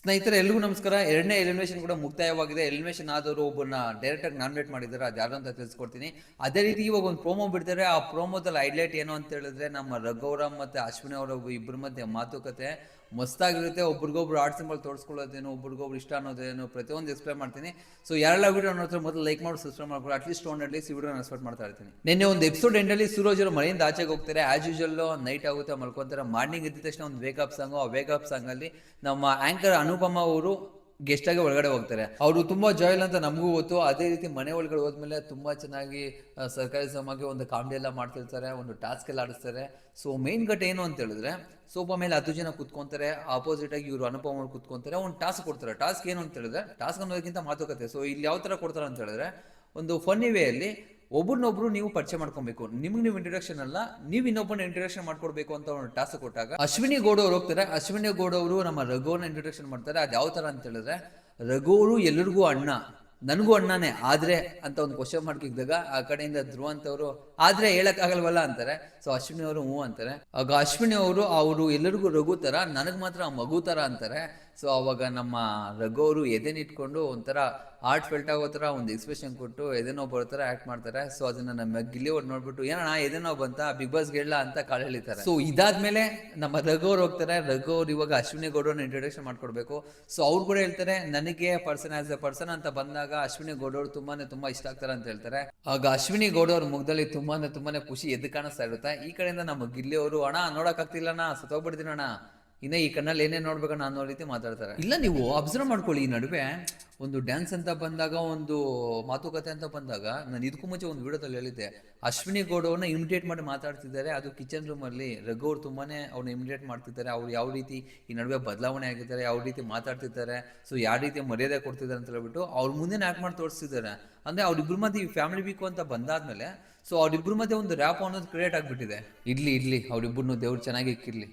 ಸ್ನೇಹಿತರೆ ಎಲ್ಲರಿಗೂ ನಮಸ್ಕಾರ. ಎರಡನೇ ಎಲಿಮಿನೇಷನ್ ಕೂಡ ಮುಕ್ತಾಯವಾಗಿದೆ. ಎಲಿಮಿನೇಷನ್ ಆದವರು ಒಬ್ಬನ ಡೈರೆಕ್ಟ್ ಆಗಿ ನಾಮಿನೇಟ್ ಮಾಡಿದ್ದಾರೆ. ಅದು ಯಾರು ಅಂತ ತಿಳಿಸ್ಕೊಡ್ತೀನಿ. ಅದೇ ರೀತಿ ಇವಾಗ ಒಂದು ಪ್ರೋಮೋ ಬಿಡ್ತಾರೆ. ಆ ಪ್ರೋಮೋದಲ್ಲಿ ಹೈಲೈಟ್ ಏನು ಅಂತ ಹೇಳಿದ್ರೆ ನಮ್ಮ ರಘುವರಾಮ್ ಮತ್ತೆ ಅಶ್ವಿನಿ ಅವರ ಇಬ್ಬರ ಮಧ್ಯೆ ಮಾತುಕತೆ. ಮಸ್ತಾಗಿರುತ್ತೆ, ಒಬ್ರಿಗೊಬ್ರು ಆರ್ಟ್ ಸಿಂಬಲ್ ತೋರಿಸ್ಕೊಳ್ಳೋದೇನು, ಒಬ್ರಿಗೊಬ್ರು ಇಷ್ಟ ಅನ್ನೋದೇನು ಪ್ರತಿಯೊಂದು ಎಕ್ಸ್ಪ್ಲೈನ್ ಮಾಡ್ತೀನಿ. ಸೊ ಯಾರೆಲ್ಲ ವಿಡಿಯೋ ನೋಡ್ತಾರೆ ಮೊದಲು ಲೈಕ್ ಮಾಡಿ ಸಬ್ಸ್ಕ್ರೈಬ್ ಮಾಡ್ಕೊಳ್ಳಿ at least one at least ಈ ವಿಡಿಯೋ ಎಕ್ಸ್ಪೆಕ್ಟ್ ಮಾಡ್ತಾ ಇರ್ತೀನಿ. ನಿನ್ನೆ ಒಂದು ಎಪಿಸೋಡ್ ಎಂಡಲ್ಲಿ ಸೂರಜ್ ಅವರು ಮನೆಯಿಂದ ಆಚೆಗೆ ಹೋಗ್ತಾರೆ. ಆಸ್ ಯೂಶಲ್ ನೈಟ್ ಆಗುತ್ತೆ, ಮಲ್ಕೊಂತಾರೆ. ಮಾರ್ನಿಂಗ್ ಇದ್ದ ತಕ್ಷಣ ಒಂದು ವೇಕಪ್ ಸಾಂಗು ಆ ವೇಕಪ್ ಸಾಂಗಲ್ಲಿ ನಮ್ಮ ಆಂಕರ್ ಅನುಪಮ ಅವರು ಗೆಸ್ಟ್ ಆಗಿ ಒಳಗಡೆ ಹೋಗ್ತಾರೆ. ಅವರು ತುಂಬಾ ಜಾಯಲ್ ಅಂತ ನಮಗೂ ಗೊತ್ತು. ಅದೇ ರೀತಿ ಮನೆ ಒಳಗಡೆ ಹೋದ್ಮೇಲೆ ತುಂಬಾ ಚೆನ್ನಾಗಿ ಸರ್ಕಾರಿ ಸಮಾಗಿ ಒಂದು ಕಾಮಿಡಿ ಎಲ್ಲ ಮಾಡ್ತಿರ್ತಾರೆ, ಒಂದು ಟಾಸ್ಕ್ ಎಲ್ಲ ಆಡಿಸ್ತಾರೆ. ಸೊ ಮೇನ್ ಘಟ್ಟ ಏನು ಅಂತ ಹೇಳಿದ್ರೆ ಸೋಫಾ ಮೇಲೆ ಹತ್ತು ಜನ ಕುತ್ಕೊಂತಾರೆ ಆಪೋಸಿಟ್ ಆಗಿ ಇವರು ಅನುಪಮ ಅವ್ರು ಕುತ್ಕೊಂತಾರೆ ಒಂದು ಟಾಸ್ಕ್ ಕೊಡ್ತಾರೆ. ಟಾಸ್ಕ್ ಏನು ಅಂತ ಹೇಳಿದ್ರೆ ಟಾಸ್ಕ್ ಅನ್ನೋದಕ್ಕಿಂತ ಮಾತುಕತೆ. ಸೊ ಇಲ್ಲಿ ಯಾವ ತರ ಕೊಡ್ತಾರೆ ಅಂತ ಹೇಳಿದ್ರೆ, ಒಂದು ಫನ್ನಿ ವೇಯಲ್ಲಿ ಒಬ್ರನ್ನೊಬ್ರು ನೀವು ಪರಿಚಯ ಮಾಡ್ಕೊಬೇಕು. ನಿಮ್ಗೆ ನೀವು ಇಂಟ್ರಡಕ್ಷನ್ ಅಲ್ಲ, ನೀವು ಇನ್ನೊಬ್ಬನ ಇಂಟ್ರಡಕ್ಷನ್ ಮಾಡ್ಕೊಡ್ಬೇಕು ಅಂತ ಒಂದು ಟಾಸ್ಕ್ ಕೊಟ್ಟಾಗ ಅಶ್ವಿನಿ ಗೌಡ ಅವ್ರು ಹೋಗ್ತಾರೆ. ಅಶ್ವಿನಿ ಗೌಡ ಅವರು ನಮ್ಮ ರಘುವನ್ನ ಇಂಟ್ರಡಕ್ಷನ್ ಮಾಡ್ತಾರೆ. ಅದು ಯಾವ ತರ ಅಂತ ಹೇಳಿದ್ರೆ, ರಘು ಅವರು ಎಲ್ಲರಿಗೂ ಅಣ್ಣ. ನನಗೂ ಅಣ್ಣನೇ. ಆದ್ರೆ, ಅಂತ ಒಂದು ಕ್ವಶನ್ ಮಾರ್ಕ್ ಇದ್ದಾಗ ಆ ಕಡೆಯಿಂದ ಧ್ರುವ ಅಂತವರು ಆದ್ರೆ ಹೇಳಕ್ ಆಗಲ್ವಲ್ಲ ಅಂತಾರೆ. ಸೊ ಅಶ್ವಿನಿ ಅವರು ಹ್ಞೂ ಅಂತಾರೆ. ಆಗ ಅಶ್ವಿನಿ ಅವರು ಅವರು ಎಲ್ಲರಿಗೂ ರಘು ತರ, ನನಗ್ ಮಾತ್ರ ಮಗು ತರ ಅಂತಾರೆ. ಸೊ ಅವಾಗ ನಮ್ಮ ರಘು ಅವರು ಎದೆನಿಟ್ಕೊಂಡು ಒಂಥರ ಹಾರ್ಟ್ ಫೆಲ್ಟ್ ಆಗೋ ಥರ ಒಂದು ಎಕ್ಸ್ಪ್ರೆಷನ್ ಕೊಟ್ಟು ಎದೆನೋ ಬರೋ ಥರ ಆ್ಯಕ್ಟ್ ಮಾಡ್ತಾರೆ. ಸೊ ಅದನ್ನ ನಮ್ಮ ಗಿಲ್ಲಿ ಅವ್ರು ನೋಡ್ಬಿಟ್ಟು, ಏನಣ್ಣ ಎದೆನೋ ಬಂತ? ಬಿಗ್ ಬಾಸ್ ಗೆಲ್ಲ ಅಂತ ಕಾಳು ಎಳಿತಾರೆ ಸೊ ಇದಾದ್ಮೇಲೆ ನಮ್ಮ ರಘು ಅವ್ರು ಹೋಗ್ತಾರೆ. ರಘು ಅವ್ರು ಇವಾಗ ಅಶ್ವಿನಿ ಗೌಡವ್ರನ್ನ ಇಂಟ್ರೊಡಕ್ಷನ್ ಮಾಡ್ಕೊಡ್ಬೇಕು. ಸೊ ಅವ್ರು ಕೂಡ ಹೇಳ್ತಾರೆ, ನನಗೆ ಪರ್ಸನ್ ಆಸ್ ಎ ಪರ್ಸನ್ ಅಂತ ಬಂದಾಗ ಅಶ್ವಿನಿ ಗೌಡವ್ರು ತುಂಬಾನೇ ತುಂಬಾ ಇಷ್ಟ ಆಗ್ತಾರೆ ಅಂತ ಹೇಳ್ತಾರೆ. ಆಗ ಅಶ್ವಿನಿ ಗೌಡ ಅವ್ರ ಮುಖದಲ್ಲಿ ತುಂಬಾನೇ ತುಂಬಾನೇ ಖುಷಿ ಎದ್ದು ಕಾಣಿಸ್ತಾ ಇರುತ್ತೆ. ಈ ಕಡೆಯಿಂದ ನಮ್ಮ ಗಿಲ್ಲಿ ಅವರು ಅಣ್ಣ ನೋಡಕ್ ಆಗ್ತಿಲ್ಲಣ್ಣ ಸತ್ತೋಗ್ಬಿಡ್ತೀನಿ ಅಣ್ಣ ಇನ್ನ ಈ ಕಣ್ಣಲ್ಲಿ ಏನೇನು ನೋಡ್ಬೇಕು ನಾನು ಅನ್ನೋ ರೀತಿ ಮಾತಾಡ್ತಾರೆ. ಇಲ್ಲ ನೀವು ಅಬ್ಸರ್ವ್ ಮಾಡ್ಕೊಳ್ಳಿ. ಈ ನಡುವೆ ಒಂದು ಡ್ಯಾನ್ಸ್ ಅಂತ ಬಂದಾಗ ಒಂದು ಮಾತುಕತೆ ಅಂತ ಬಂದಾಗ ನಾನು ಇದಕ್ಕೂ ಮುಂಚೆ ಒಂದು ವಿಡಿಯೋದಲ್ಲಿ ಹೇಳಿದ್ದೆ. ಅಶ್ವಿನಿ ಗೌಡ್ ಅವ್ರನ್ನ ಇಮಿಟೇಟ್ ಮಾಡಿ ಮಾತಾಡ್ತಿದ್ದಾರೆ. ಅದು ಕಿಚನ್ ರೂಮ್ ಅಲ್ಲಿ ರಘು ಅವ್ರು ತುಂಬಾನೇ ಅವ್ರನ್ನ ಇಮಿಟೇಟ್ ಮಾಡ್ತಿದ್ದಾರೆ. ಅವ್ರು ಯಾವ ರೀತಿ ಈ ನಡುವೆ ಬದಲಾವಣೆ ಆಗಿದ್ದಾರೆ ಯಾವ ರೀತಿ ಮಾತಾಡ್ತಿದ್ದಾರೆ ಸೊ ಯಾವ ರೀತಿ ಮರ್ಯಾದೆ ಕೊಡ್ತಿದ್ದಾರೆ ಅಂತ ಹೇಳ್ಬಿಟ್ಟು ಅವ್ರ ಮುಂದೆ ಆಕ್ ಮಾಡಿ ತೋರಿಸ್ತಿದ್ದಾರೆ. ಅಂದ್ರೆ ಅವ್ರಿಬ್ರ ಮಧ್ಯೆ ಈ ಫ್ಯಾಮಿಲಿ ವೀಕು ಅಂತ ಬಂದಾದ್ಮೇಲೆ ಸೊ ಅವ್ರಿಬ್ರ ಮಧ್ಯೆ ಒಂದು ರ್ಯಾಪ್ ಅನ್ನೋದು ಕ್ರಿಯೇಟ್ ಆಗಿಬಿಟ್ಟಿದೆ. ಇಡ್ಲಿ ಇಡ್ಲಿ ಅವ್ರಿಬ್ರು ದೇವ್ರು ಚೆನ್ನಾಗಿ ಇಕ್ಕಿರ್ಲಿ.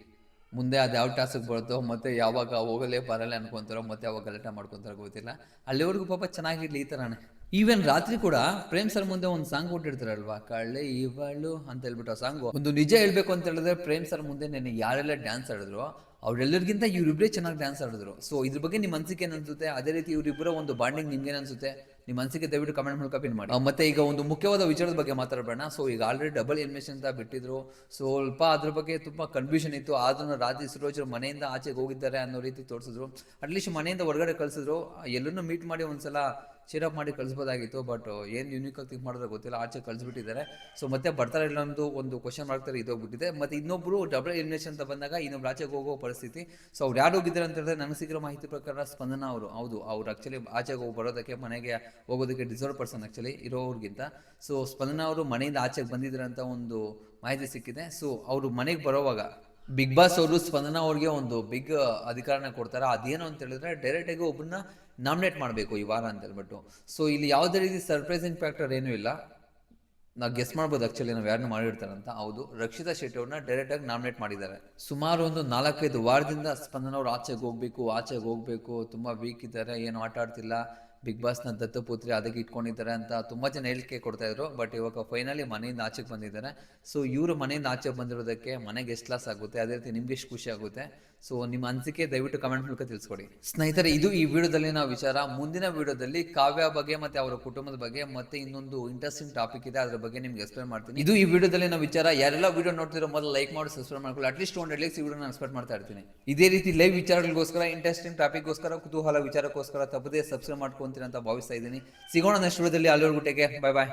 ಮುಂದೆ ಅದು ಯಾವ ಟಾಸ್ಕ್ ಬರುತ್ತೋ ಮತ್ತೆ ಯಾವಾಗ ಹೋಗಲೇ ಬರಲ್ಲ ಅನ್ಕೊಂತಾರೋ ಮತ್ತೆ ಯಾವಾಗ ಗಲಾಟೆ ಮಾಡ್ಕೊಂತಾರೋ ಗೊತ್ತಿಲ್ಲ. ಅಲ್ಲಿವರೆಗೂ ಪಾಪ ಚೆನ್ನಾಗಿರ್ಲಿ ಈ ಥರನೇ ಈವನ್ ರಾತ್ರಿ ಕೂಡ ಪ್ರೇಮ್ ಸರ್ ಮುಂದೆ ಒಂದು ಸಾಂಗ್ ಕೊಟ್ಟಿರ್ತಾರಲ್ವಾ? ಕಳ್ಳೆ ಇವಳು ಅಂತ ಹೇಳ್ಬಿಟ್ಟು ಆ ಸಾಂಗ್ ಒಂದು ನಿಜ ಹೇಳ್ಬೇಕು ಅಂತ ಹೇಳಿದ್ರೆ ಪ್ರೇಮ್ ಸರ್ ಮುಂದೆ ನೆನೆ ಯಾರೆಲ್ಲ ಡ್ಯಾನ್ಸ್ ಆಡಿದ್ರು, ಅವ್ರೆಲ್ಲರಿಗಿಂತ ಇವರಿಬ್ಬರೇ ಚೆನ್ನಾಗಿ ಡ್ಯಾನ್ಸ್ ಆಡಿದ್ರು. ಸೊ ಇದ್ರ ಬಗ್ಗೆ ನಿಮ್ಮ ಅನ್ಸಿಕೆ ಅನ್ಸುತ್ತೆ? ಅದೇ ರೀತಿ ಇವರಿಬ್ಬರ ಒಂದು ಬಾಂಡಿಂಗ್ ನಿಮ್ಗೆ ಅನ್ಸುತ್ತೆ? ನಿಮ್ಮ ಮನಸ್ಸಿಗೆ ದಯವಿಟ್ಟು ಕಮೆಂಟ್ ಮೂಲಕ ಪಿನ್ ಮಾಡಿ. ಮತ್ತೆ ಈಗ ಒಂದು ಮುಖ್ಯವಾದ ವಿಚಾರದ ಬಗ್ಗೆ ಮಾತಾಡಬೇಡ ಸೊ ಈಗ ಆಲ್ರೆಡಿ ಡಬಲ್ ಇನ್ವೆಸ್ಟ್ ಅಂತ ಬಿಟ್ಟಿದ್ರು. ಸ್ವಲ್ಪ ಅದ್ರ ಬಗ್ಗೆ ತುಂಬಾ ಕನ್ಫ್ಯೂಷನ್ ಇತ್ತು. ಆದ್ರೂ ರಾಜ್ಯ ಸುರೋಜ್ ಮನೆಯಿಂದ ಆಚೆಗೆ ಹೋಗಿದ್ದಾರೆ ಅನ್ನೋ ರೀತಿ ತೋರಿಸಿದ್ರು. ಅಟ್ಲೀಸ್ಟ್ ಮನೆಯಿಂದ ಹೊರಗಡೆ ಕಳಿಸಿದ್ರು. ಎಲ್ಲರನ್ನೂ ಮೀಟ್ ಮಾಡಿ ಒಂದ್ಸಲ ಚೀರಪ್ ಮಾಡಿ ಕಳಿಸ್ಬೋದಾಗಿತ್ತು ಬಟ್ ಏನು ಯೂನಿಕ್ ಆಗಿ ಥಿಂಕ್ ಮಾಡಿದ್ರೆ ಗೊತ್ತಿಲ್ಲ, ಆಚೆ ಕಳಿಸ್ಬಿಟ್ಟಿದ್ದಾರೆ. ಸೊ ಮತ್ತೆ ಬರ್ತಾರೆ ಇಲ್ಲ ಒಂದು ಕ್ವಶನ್ ಮಾಡ್ತಾರೆ ಇದೋಗ್ಬಿಟ್ಟಿದೆ ಮತ್ತೆ ಇನ್ನೊಬ್ಬರು ಡಬಲ್ ಎಲಿಮಿನೇಷನ್ ಅಂತ ಬಂದಾಗ ಇನ್ನೊಬ್ರು ಆಚೆಗೆ ಹೋಗೋ ಪರಿಸ್ಥಿತಿ. ಸೊ ಅವ್ರು ಯಾರು ಹೋಗಿದ್ದಾರೆ ಅಂತ ಹೇಳಿದ್ರೆ ನನಗೆ ಸಿಗಿರೋ ಮಾಹಿತಿ ಪ್ರಕಾರ ಸ್ಪಂದನ ಅವರು. ಹೌದು, ಅವ್ರು ಆಕ್ಚುಲಿ ಆಚೆಗೆ ಹೋಗಿ ಬರೋದಕ್ಕೆ, ಮನೆಗೆ ಹೋಗೋದಕ್ಕೆ ಡಿಸರ್ವ್ ಪರ್ಸನ್ ಆ್ಯಕ್ಚುಲಿ ಇರೋವ್ರಿಗಿಂತ. ಸೊ ಸ್ಪಂದನ ಅವರು ಮನೆಯಿಂದ ಆಚೆಗೆ ಬಂದಿದ್ದಾರೆ ಅಂತ ಒಂದು ಮಾಹಿತಿ ಸಿಕ್ಕಿದೆ. ಸೊ ಅವರು ಮನೆಗೆ ಬರೋವಾಗ ಬಿಗ್ ಬಾಸ್ ಅವರು ಸ್ಪಂದನ ಅವ್ರಿಗೆ ಒಂದು ಬಿಗ್ ಅಧಿಕಾರನ ಕೊಡ್ತಾರೆ. ಅದೇನು ಅಂತ ಹೇಳಿದ್ರೆ ಡೈರೆಕ್ಟ್ ಆಗಿ ಒಬ್ಬರನ್ನ ನಾಮಿನೇಟ್ ಮಾಡಬೇಕು ಈ ವಾರ ಅಂತ ಹೇಳ್ಬಿಟ್ಟು. ಸೊ ಇಲ್ಲಿ ಯಾವುದೇ ರೀತಿ ಸರ್ಪ್ರೈಸಿಂಗ್ ಫ್ಯಾಕ್ಟರ್ ಏನೂ ಇಲ್ಲ. ನಾವು ಗೆಸ್ ಮಾಡ್ಬೋದು ಆಕ್ಚುಲಿ ನಾವು ಯಾರನ್ನ ಮಾಡಿರ್ತಾರಂತ. ಹೌದು, ರಕ್ಷಿತಾ ಶೆಟ್ಟಿ ಅವ್ರನ್ನ ಡೈರೆಕ್ಟ್ ಆಗಿ ನಾಮಿನೇಟ್ ಮಾಡಿದ್ದಾರೆ. ಸುಮಾರು ಒಂದು ನಾಲ್ಕೈದು ವಾರದಿಂದ ಸ್ಪಂದನ ಅವ್ರು ಆಚೆಗೆ ಹೋಗ್ಬೇಕು ಆಚೆಗೆ ಹೋಗ್ಬೇಕು. ತುಂಬಾ ವೀಕ್ ಇದ್ದಾರೆ, ಏನು ಆಟ ಆಡ್ತಿಲ್ಲ. ಬಿಗ್ ಬಾಸ್ನ ದತ್ತಪುತ್ರಿ ಅದಕ್ಕೆ ಇಟ್ಕೊಂಡಿದ್ದಾರೆ ಅಂತ ತುಂಬಾ ಜನ ಹೇಳಿಕೆ ಕೊಡ್ತಾ ಇದ್ರು. ಬಟ್ ಇವಾಗ ಫೈನಲಿ ಮನೆಯಿಂದ ಆಚೆಗೆ ಬಂದಿದ್ದಾರೆ. ಸೊ ಇವರು ಮನೆಯಿಂದ ಆಚೆಗೆ ಬಂದಿರೋದಕ್ಕೆ ಮನೆಗೆ ಎಷ್ಟು ಲಾಸ್ ಆಗುತ್ತೆ? ಅದೇ ರೀತಿ ನಿಮ್ಗೆ ಎಷ್ಟು ಖುಷಿ ಆಗುತ್ತೆ? ಸೊ ನಿಮ್ಮ ಅನಿಸಿಕೆ ದಯವಿಟ್ಟು ಕಮೆಂಟ್ ಮೂಲಕ ತಿಳಿಸ್ಕೊಡಿ. ಸ್ನೇಹಿತರೆ, ಇದು ಈ ವಿಡಿಯೋದಲ್ಲಿ ನಾವು ವಿಚಾರ. ಮುಂದಿನ ವಿಡಿಯೋದಲ್ಲಿ ಕಾವ್ಯ ಬಗ್ಗೆ ಮತ್ತೆ ಅವರ ಕುಟುಂಬದ ಬಗ್ಗೆ ಮತ್ತೆ ಇನ್ನೊಂದು ಇಂಟ್ರೆಸ್ಟಿಂಗ್ ಟಾಪಿಕ್ ಇದೆ. ಅದ್ರ ಬಗ್ಗೆ ನಿಮ್ಗೆ ಎಕ್ಸ್ಪ್ಲೇನ್ ಮಾಡ್ತೀನಿ. ಇದು ಈ ವಿಡಿಯೋದಲ್ಲಿ ನಾವು ವಿಚಾರ. ಯಾರೆಲ್ಲ ವಿಡಿಯೋ ನೋಡ್ತಿರೋ ಮೊದಲು ಲೈಕ್ ಮಾಡಿ ಸಬ್ಸ್ಕ್ರೈಬ್ ಮಾಡ್ಕೊಳ್ಳಿ. ಅಟ್ಲೀಸ್ಟ್ ಒಂದು ಲೈಕ್ಸ್ ಈ ವಿಡಿಯೋ ನಾನು ಮಾಡ್ತಾ ಇರ್ತೀನಿ. ಇದೇ ರೀತಿ ಲೈವ್ ವಿಚಾರಗಳಿಗೋಸ್ಕರ ಇಂಟ್ರೆಸ್ಟಿಂಗ್ ಟಾಪಿಕ್ಗೋಸ್ಕರ ಕುತೂಹಲ ವಿಚಾರಕ್ಕೋಸ್ಕರ ತಪ್ಪದೇ ಸಬ್ಸ್ಕ್ರೈಬ್ ಮಾಡ್ಕೊಂತೀನಿ ಅಂತ ಭಾವಿಸ್ತಾ ಇದ್ದೀನಿ. ಸಿಗೋಣ ನೆಕ್ಸ್ಟ್ ವಿಡಿಯೋದಲ್ಲಿ ಅಲ್ಲಿವರೆಗೂ ಟೇಕೆ ಬಾಯ್ ಬಾಯ್